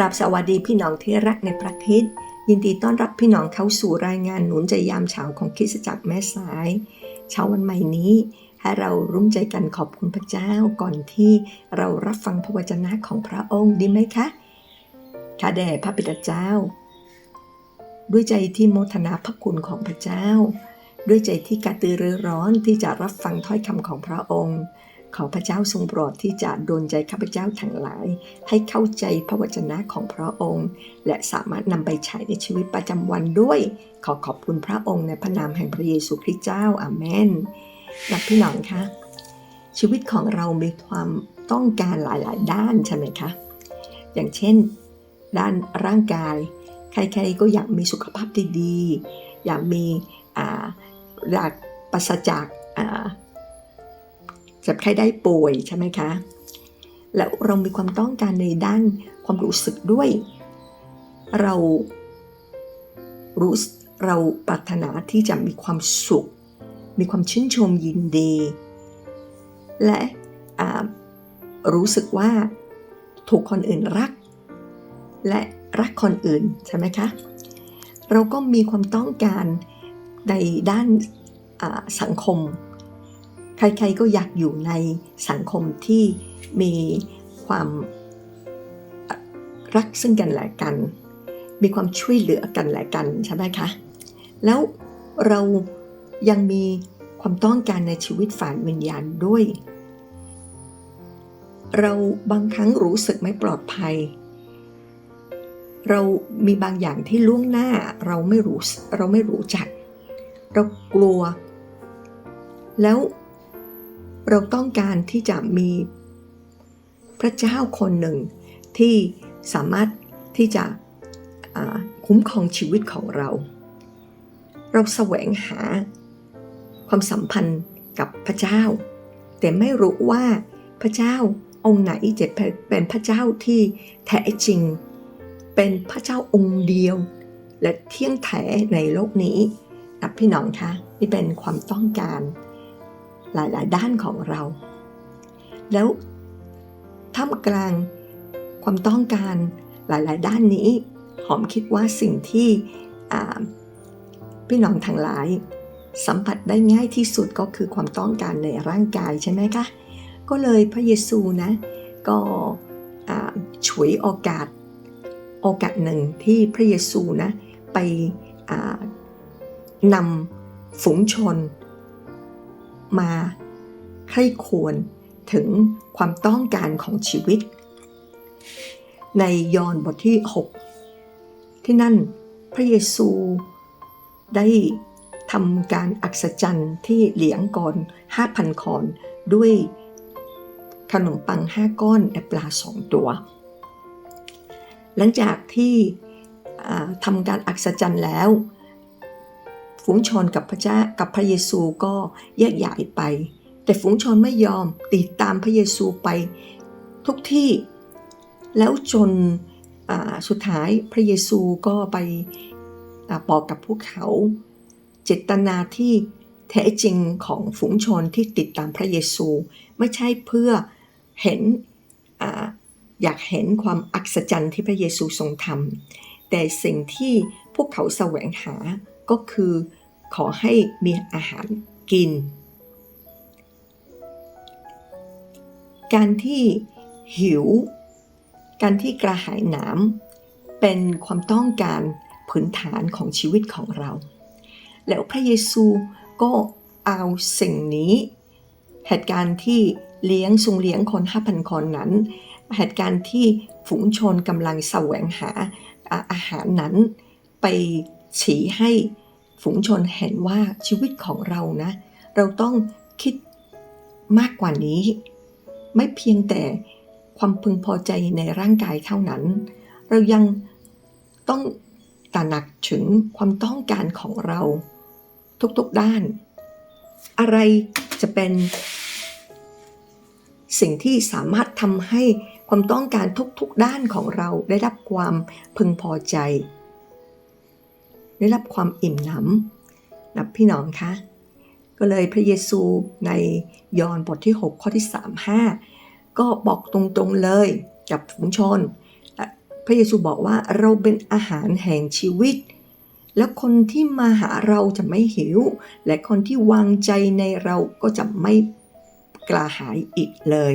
ราบสวัสดีพี่น้องที่รักในประคริสต์ยินดีต้อนรับพี่น้องเข้าสู่รายงานหนุนใจยามเช้าของคริสตจักรแม่สาย เช้าวันใหม่นี้ ให้เราร่วมใจกันขอบคุณพระเจ้าก่อนที่เรารับฟังพระวจนะของพระองค์ดีไหมคะข้าแด่พระบิดาเจ้า ด้วยใจที่โมทนาพระคุณของพระเจ้า ด้วยใจที่กระตือรือร้อนที่จะรับฟังถ้อยคำของพระองค์ ขอพระเจ้าทรงโปรดที่จะโดนใจข้าพเจ้าทั้งหลาย ให้เข้าใจพระวจนะของพระองค์ และสามารถนำไปใช้ในชีวิตประจำวันด้วย ขอขอบคุณพระองค์ในพระนามแห่งพระเยซูคริสต์เจ้าอาเมนนักพี่น้องคะชีวิตของเรามีความต้องการหลาย ๆ ด้านใช่ไหมคะ อย่างเช่น ด้านร่างกาย ใคร ๆ ก็อยากมีสุขภาพที่ดีอยากมีอยากปราศจาก เจ็บไข้ได้ป่วยใช่ไหมคะ แล้วเรามีความต้องการในด้านความรู้สึกด้วย เรารู้เราปรารถนาที่จะมีความสุข มีความชื่นชมยินดี และรู้สึกว่าถูกคนอื่นรัก และรักคนอื่นใช่ไหมคะ เราก็มีความต้องการในด้านสังคม ใครๆก็อยากอยู่ในสังคมที่มีความรักซึ่งกันและกัน มีความช่วยเหลือกันและกันใช่ไหมคะ แล้วเรายังมีความต้องการในชีวิตฝ่ายวิญญาณด้วย เราบางครั้งรู้สึกไม่ปลอดภัย เรามีบางอย่างที่ล่วงหน้าเราไม่รู้เราไม่รู้จัก เรากลัว แล้ว เราต้องการที่จะมีพระเจ้าคนหนึ่งที่สามารถที่จะคุ้มครองชีวิตของเรา เราแสวงหาความสัมพันธ์กับพระเจ้า แต่ไม่รู้ว่าพระเจ้าองค์ไหนจะเป็นพระเจ้าที่แท้จริง เป็นพระเจ้าองค์เดียว และเที่ยงแท้ในโลกนี้นะพี่น้องคะนี่เป็นความต้องการ หลาย ๆ ด้านของเรา แล้วท่ามกลางความต้องการหลาย ๆ ด้านนี้ หอมคิดว่าสิ่งที่พี่น้องทั้งหลาย สัมผัสได้ง่ายที่สุดก็คือความต้องการในร่างกายใช่ไหมคะ ก็เลยพระเยซูนะ ก็ฉวยโอกาสโอกาสหนึ่งที่พระเยซูนะ ไปนำฝูงชน มาใคร่ควรถึงความต้องการของชีวิต ในยอห์นบทที่ 6 ที่นั่นพระเยซูได้ทำการอัศจรรย์ที่เหลียงก่อน 5,000คอนด้วยขนมปัง 5 ก้อนและปลาสองตัว หลังจากที่ทำการอัศจรรย์แล้ว ฝูงชนกับพระเจ้ากับพระเยซูก็แยกย้ายไป แต่ฝูงชนไม่ยอมติดตามพระเยซูไปทุกที่ แล้วจนสุดท้ายพระเยซูก็ไปอบอกกับพวกเขา เจตนาที่แท้จริงของฝูงชนที่ติดตามพระเยซู ไม่ใช่เพื่อเห็นออยากเห็นความอัศจรรย์ที่พระเยซูทรงทำแต่สิ่งที่พวกเขาแสวงหา ก็คือขอให้มีอาหารกิน การที่หิว การที่กระหายน้ำเป็นความต้องการพื้นฐานของชีวิตของเรา แล้วพระเยซูก็เอาสิ่งนี้ เหตุการณ์ที่เลี้ยงทรงเลี้ยงคน5,000คนนั้น เหตุการณ์ที่ฝูงชนกำลังแสวงหาอาหารนั้น ไปชี้ให้ ฝูงชนเห็นว่าชีวิตของเรานะ เราต้องคิดมากกว่านี้ ไม่เพียงแต่ความพึงพอใจในร่างกายเท่านั้น เรายังต้องตระหนักถึงความต้องการของเราทุกๆด้าน อะไรจะเป็นสิ่งที่สามารถทำให้ความต้องการทุกๆด้านของเราได้รับความพึงพอใจ ได้รับความอิ่มหนำนะพี่น้องคะก็เลยพระเยซูในยอห์นบทที่ 6 ข้อที่ 3 5 ก็บอกตรงๆเลยกับฝูงชน พระเยซูบอกว่าเราเป็นอาหารแห่งชีวิต แล้วคนที่มาหาเราจะไม่หิว และคนที่วางใจในเราก็จะไม่กระหายอีกเลย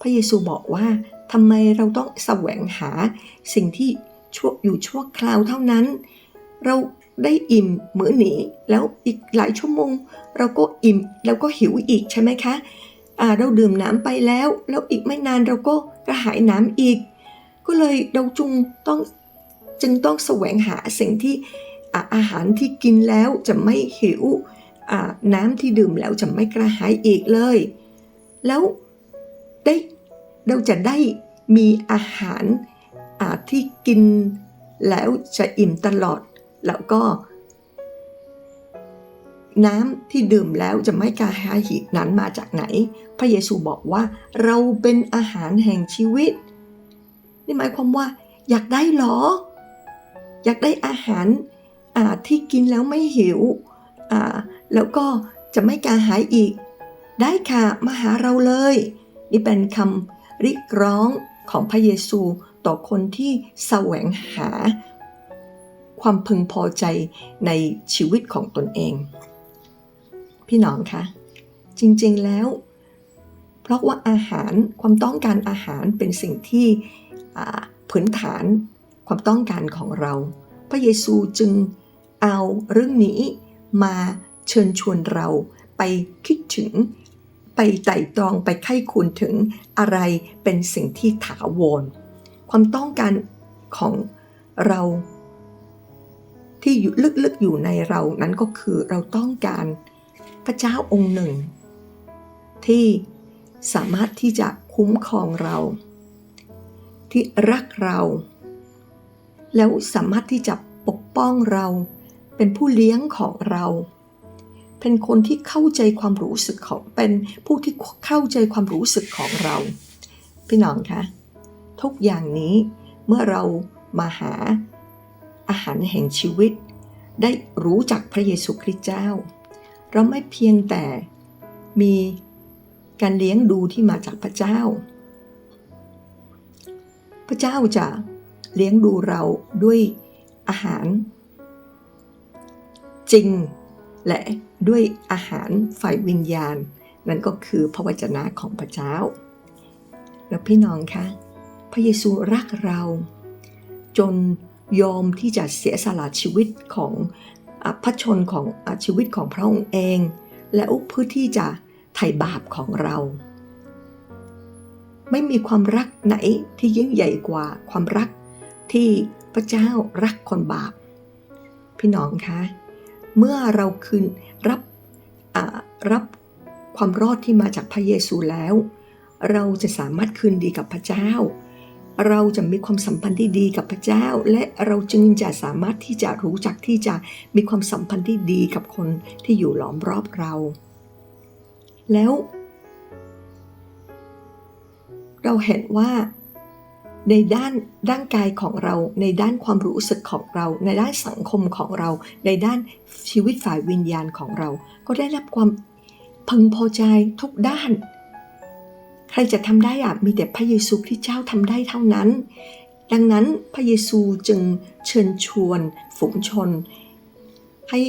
พระเยซูบอกว่าทำไมเราต้องแสวงหาสิ่งที่ชั่วอยู่ชั่วคราวเท่านั้น เราได้อิ่มมื้อนี้แล้วอีกหลายชั่วโมง เราก็อิ่มแล้วก็หิวอีกใช่ไหมคะอ่าเราดื่มน้ำไปแล้ว แล้วอีกไม่นานเราก็กระหายน้ำอีก ก็เลยเราจุงต้องจึงต้องแสวงหาสิ่งที่อาอาหารที่กินแล้วจะไม่หิวน้ำที่ดื่มแล้วจะไม่กระหายอีกเลย แล้วได้เราจะได้มีอาหาราที่กินแล้วจะอิ่มตลอด แล้วก็ น้ำที่ดื่มแล้วจะไม่กระหายอีกนั้นมาจากไหน พระเยซูบอกว่า เราเป็นอาหารแห่งชีวิต นี่หมายความว่า อยากได้หรอ อยากได้อาหารอาที่กินแล้วไม่หิวอ่าแล้วก็จะไม่กระหายอีก ได้ค่ะมาหาเราเลย นี่เป็นคำเรียกร้องของพระเยซูต่อคนที่แสวงหา ความพึงพอใจในชีวิตของตนเอง พี่น้องคะจริงๆแล้ว เพราะว่าอาหารความต้องการอาหารเป็นสิ่งที่พื้นฐานความต้องการของเรา พระเยซูจึงเอาเรื่องนี้มาเชิญชวนเราไปคิดถึงไปไต่ตรองไปไข้ควรถึงอะไรเป็นสิ่งที่ถาวรความต้องการของเรา ที่อยู่ลึกๆอยู่ในเรานั้นก็คือเราต้องการพระเจ้าองค์หนึ่ง ที่สามารถที่จะคุ้มครองเรา ที่รักเรา แล้วสามารถที่จะปกป้องเรา เป็นผู้เลี้ยงของเรา เป็นคนที่เข้าใจความรู้สึกของเป็นผู้ที่เข้าใจความรู้สึกของเรา พี่น้องคะทุกอย่างนี้เมื่อเรามาหา อาหารแห่งชีวิต ได้รู้จักพระเยซูคริสต์เจ้า เราไม่เพียงแต่มีการเลี้ยงดูที่มาจากพระเจ้า พระเจ้าจะเลี้ยงดูเราด้วยอาหาร จริงและด้วยอาหารฝ่ายวิญญาณ นั่นก็คือพระวจนะของพระเจ้า แล้วพี่น้องคะพระเยซูรักเรา จน ยอมที่จะเสียสละชีวิตของอพระชนของอชีวิตของพระองค์เอง และอุเพื่อที่จะไถ่บาปของเรา ไม่มีความรักไหนที่ยิ่งใหญ่กว่าความรักที่พระเจ้ารักคนบาป พี่น้องคะเมื่อเราคืนรับรับความรอดที่มาจากพระเยซูแล้ว เราจะสามารถคืนดีกับพระเจ้า เราจะมีความสัมพันธ์ที่ดีกับพระเจ้า และเราจึงจะสามารถที่จะรู้จักที่จะมีความสัมพันธ์ที่ดีกับคนที่อยู่ล้อมรอบเรา แล้ว เราเห็นว่าในด้านร่างกายของเรา ในด้านความรู้สึกของเรา ในด้านสังคมของเรา ในด้านชีวิตฝ่ายวิญญาณของเรา ก็ได้รับความพึงพอใจทุกด้าน ใครจะทำได้อะมีแต่พระเยซูคริสต์เจ้าทำได้เท่านั้น ดังนั้นพระเยซูจึงเชิญชวนฝูงชน ให้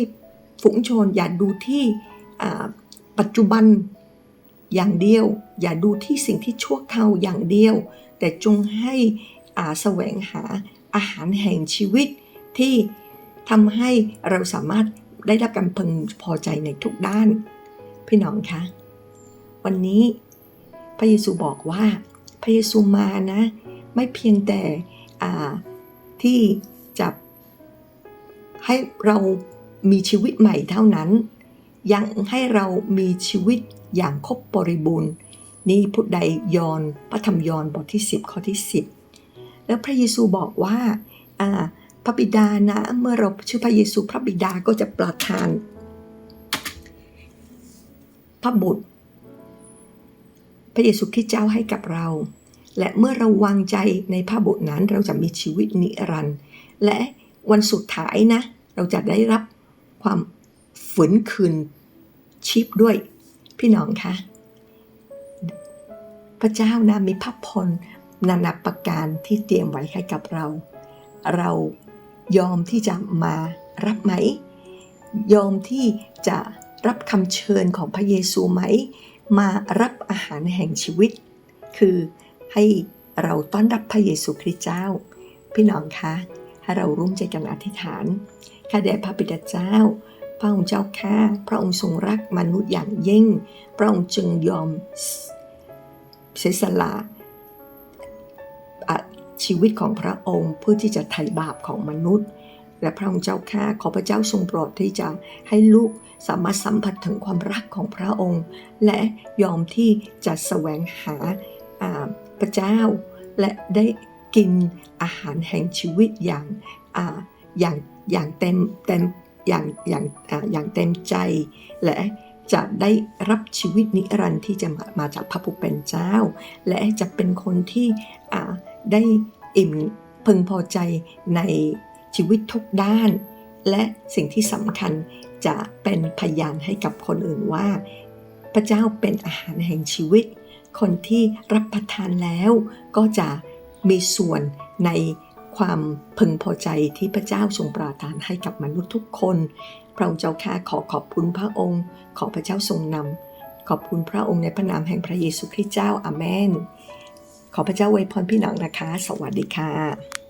ฝูงชนอย่าดูที่ปัจจุบันอย่างเดียว อย่าดูที่สิ่งที่ชั่วคราวอย่างเดียว แต่จงให้อาแสวงหาอาหารแห่งชีวิตที่ทำให้เราสามารถได้รับการพึงพอใจในทุกด้าน พี่น้องคะ วันนี้ ระเยซูบอกว่าพระเยซูมานะ ไม่เพียงแต่ที่จะให้เรามีชีวิตใหม่เท่านั้น ยังให้เรามีชีวิตอย่างครบบริบูรณ์ นี่พุทธใดยอนพระธรรมยอนบทที่ 10 ข้อที่ 10 แล้วพระเยซูบอกว่าพระบิดานะ เมื่อเราชื่อพระเยซูพระบิดาก็จะประทาน พระบุตร พระเยซูคริสต์เจ้าให้กับเรา และเมื่อเราวางใจในพระบุตรนั้นเราจะมีชีวิตนิรันดร์และวันสุดท้ายนะ เราจะได้รับความฝืนคืนชีพด้วย พี่น้องคะพระเจ้านะมีพระพรนานาประการที่เตรียมไว้ให้กับเรา เรายอมที่จะมารับไหม ยอมที่จะรับคำเชิญของพระเยซูไหม มารับอาหารแห่งชีวิต คือให้เราต้อนรับพระเยซูคริสต์เจ้า พี่น้องคะให้เราร่วมใจกันอธิษฐานข้าแด่พระบิดาเจ้า พระองค์เจ้าข้าพระองค์ทรงรักมนุษย์อย่างยิ่ง พระองค์จึงยอมเสียสละอะชีวิตของพระองค์เพื่อที่จะไถ่บาปของมนุษย์ และพระองค์เจ้าข้าขอพระเจ้าทรงโปรดที่จะให้ลูกสามารถสัมผัสถึงความรักของพระองค์ และยอมที่จะแสวงหาพระเจ้า และได้กินอาหารแห่งชีวิตอย่างออย่างอย่างเต็มเต็มอย่างอย่างออย่างเต็มใจ และจะได้รับชีวิตนิรันดร์ที่จะมามาจากพระผู้เป็นเจ้า และจะเป็นคนที่ได้อิ่มพึงพอใจใน ชีวิตทุกด้าน และสิ่งที่สำคัญจะเป็นพยานให้กับคนอื่นว่า พระเจ้าเป็นอาหารแห่งชีวิต คนที่รับประทานแล้วก็จะมีส่วนในความพึงพอใจที่พระเจ้าทรงปราทานให้กับมนุษย์ทุกคน พระองค์เจ้าข้าขอขอบคุณพระองค์ ขอพระเจ้าทรงนำ ขอบคุณพระองค์ในพระนามแห่งพระเยซูคริสต์เจ้าอาเมน ขอพระเจ้าอวยพรพี่น้องนะคะ สวัสดีค่ะ